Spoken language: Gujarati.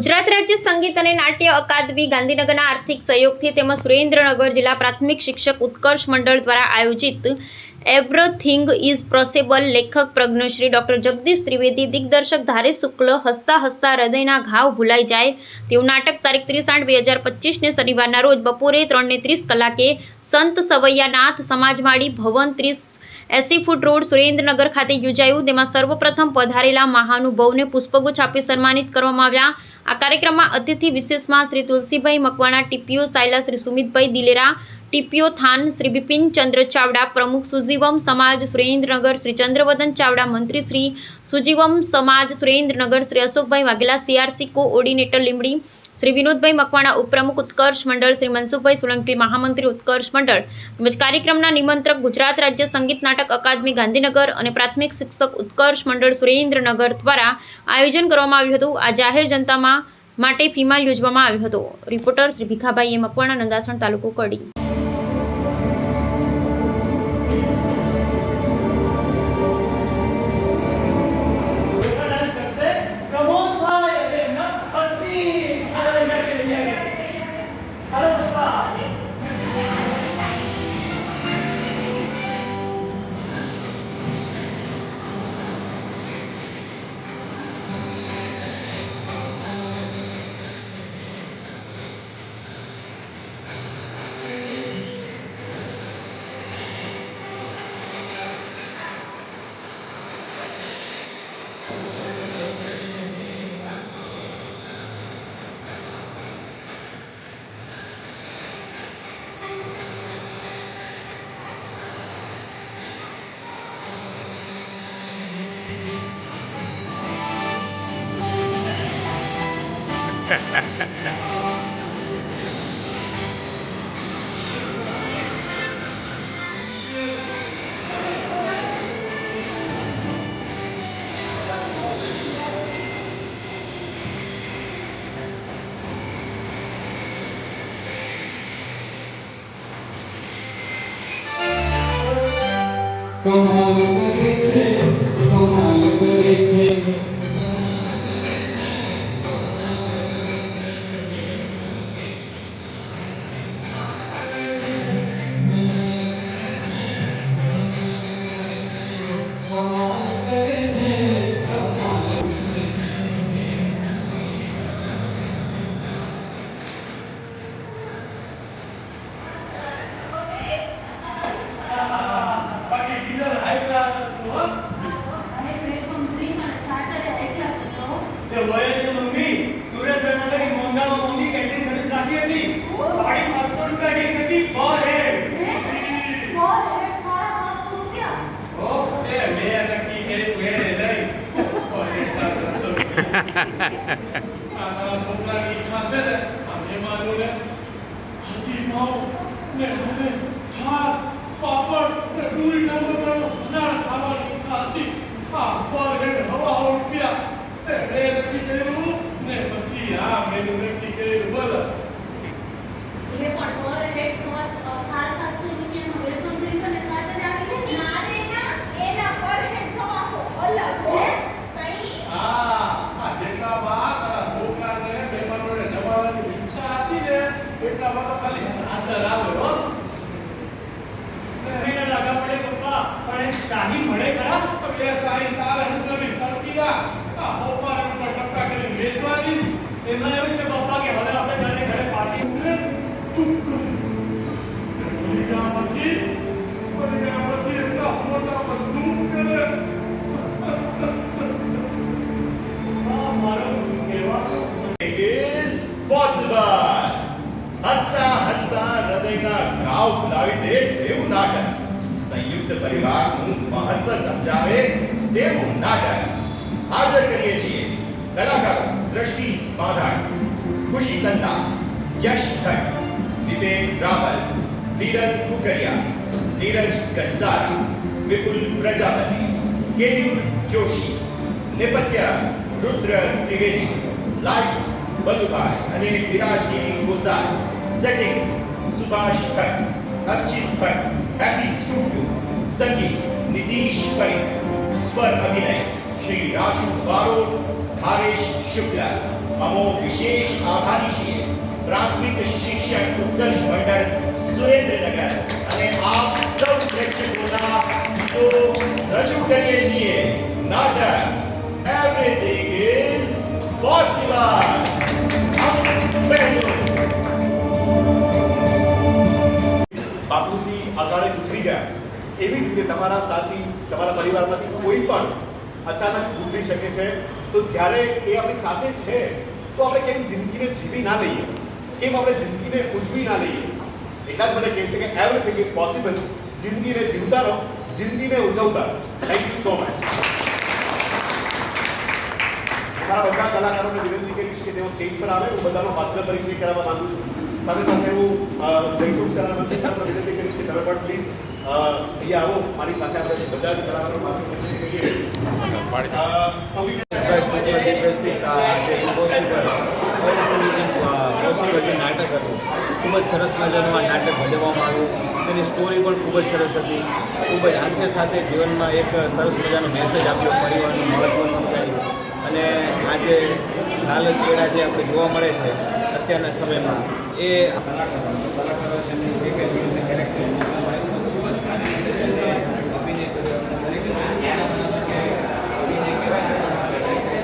ગુજરાત રાજ્ય સંગીત અને નાટ્ય અકાદમી ગાંધીનગરના આર્થિક સહયોગથી તેમજ સુરેન્દ્રનગર જિલ્લા પ્રાથમિક શિક્ષક ઉત્કર્ષ મંડળ દ્વારા આયોજિત એવરીથિંગ ઇઝ પોસિબલ લેખક પ્રજ્ઞશ્રી ડૉક્ટર જગદીશ ત્રિવેદી દિગ્દર્શક ધારે શુક્લ હસતા હસતા હૃદયના ઘાવ ભૂલાઈ જાય તેવું નાટક તારીખ ત્રીસ આઠ બે હજાર પચીસને શનિવારના રોજ બપોરે ત્રણને ત્રીસ કલાકે સંત સવૈયાનાથ સમાજવાડી ભવન ત્રીસ એસી ફૂટ રોડ સુરેન્દ્રનગર ખાતે યોજાયું. તેમાં સર્વપ્રથમ પધારેલા મહાનુભાવને પુષ્પગુચ્છ આપી સન્માનિત કરવામાં આવ્યા. આ કાર્યક્રમમાં અતિથિ વિશેષમાં શ્રી તુલસીભાઈ મકવાણા, ટીપીઓ સાયલા શ્રી સુમિતભાઈ દિલેરા, ટીપીઓ થાન શ્રી બિપિન ચંદ્ર ચાવડા, પ્રમુખ સુજીવમ સમાજ સુરેન્દ્રનગર શ્રી ચંદ્રવદન ચાવડા, મંત્રી શ્રી સુજીવમ સમાજ સુરેન્દ્રનગર શ્રી અશોકભાઈ વાઘેલા સીઆરસી કોઓર્ડિનેટર લીમડી શ્રી વિનોદભાઈ મકવાણા ઉપપ્રમુખ ઉત્કર્ષ મંડળ, શ્રી મનસુખભાઈ સોલંકી મહામંત્રી ઉત્કર્ષ મંડળ તેમજ કાર્યક્રમના નિમંત્રક ગુજરાત રાજ્ય સંગીત નાટક અકાદમી ગાંધીનગર અને પ્રાથમિક શિક્ષક ઉત્કર્ષ મંડળ સુરેન્દ્રનગર દ્વારા આયોજન કરવામાં આવ્યું હતું. આ જાહેર જનતામાં માટે ફીમાલ યોજવામાં આવ્યો હતો. રિપોર્ટર શ્રી ભીખાભાઈએ મકવાણા, નંદાસણ તાલુકો કડી. કમાલ કરે છે કમાલ કરે છે કમાલ પાપડ ને ડુંગળી ટામેટાનો સલાડ ખાવાની ઈચ્છા હતી આ પર હેડ હવા રૂપિયા ને મેં નક્કી કર્યું ને પછી આ મેનુ નક્કી કર્યું બોલો આ આ જેટલા બા તારા છોકરાને મહેમાનોને જમાડવાની ઈચ્છા હતી ને એટલા બા તો ખાલી હાજર આવે હો મહિના લાગા પડે પપ્પા પણ એ શાહી મળે ખરા તો બે સાઈ તાર હું કરી સરકીના આ કરી વેચવાની જ. હૃદયના ઘાવ ભૂલાવી દે તેવું નાટક સંયુક્ત પરિવારનું મહત્વ સમજાવે તેવું નાટક હાજર કરીએ છીએ કલાકારો દ્રષ્ટિ બાધાણ ખુશી તન્ના યશ ભટ્ટ વિવેક રાવલ ધીરજ કુકરિયા નીરજ કંસારા વિપુલ પ્રજાપતિ કેયુર જોશી નેપથ્ય રુદ્ર ત્રિવેદી લાઇટ્સ બલુભાઈ અને વિરાજની Gosai settings Subhash Bhatt Archit Bhatt happy studio સંગીત નીતિશ પરીખ સ્વર અભિનય શ્રી રાજુ બારોટ હારેશ શુક્લા અમો વિશેષ આભારી છીએ પ્રાથમિક શિક્ષક ઉત્કર્ષ મંડળ સુરેન્દ્રનગર અને આપ સૌ પ્રેક્ષકોના તો રજૂ કરીએ છીએ નાટક એવરીથિંગ ઇઝ પોસિબલ એવી જ રીતે તમારા સાથી, તમારા પરિવારમાંથી કોઈ પણ અચાનક ગુજરી શકે છે, તો જ્યારે એ આપણી સાથે છે, તો આપણે કેમ જિંદગીને જીવી ના લઈએ? કેમ આપણે જિંદગીને ઉજવી ના લઈએ? એટલા જ મને કહે છે કે એવરીથિંગ ઇઝ પોસિબલ જિંદગીને જીવતા રહો, જિંદગીને ઉજવતા રહો. થેન્ક યુ સો મચ મારા બધા કલાકારોને વિનંતી કરીશ કે તેઓ સ્ટેજ પર આવે, હું બધાનો પાત્ર પરિચય કરાવવા માંગુ છું. સાથે સાથે હું જયસુખ સરના વિનંતી કરીશ કે તમે પણ પ્લીઝ અહીંયા આવો મારી સાથે આપણે બધા જ કલાકારો નાટક હતું ખૂબ જ સરસ મજાનું આ નાટક ભજવવામાં આવ્યું તેની સ્ટોરી પણ ખૂબ જ સરસ હતી ખૂબ જ હાસ્ય સાથે જીવનમાં એક સરસ મજાનો મેસેજ આપ્યો પરિવારનું મહત્વ સમજાવ્યું અને આજે લાલચ વેળા જે આપણે જોવા મળે છે અત્યારના સમયમાં એ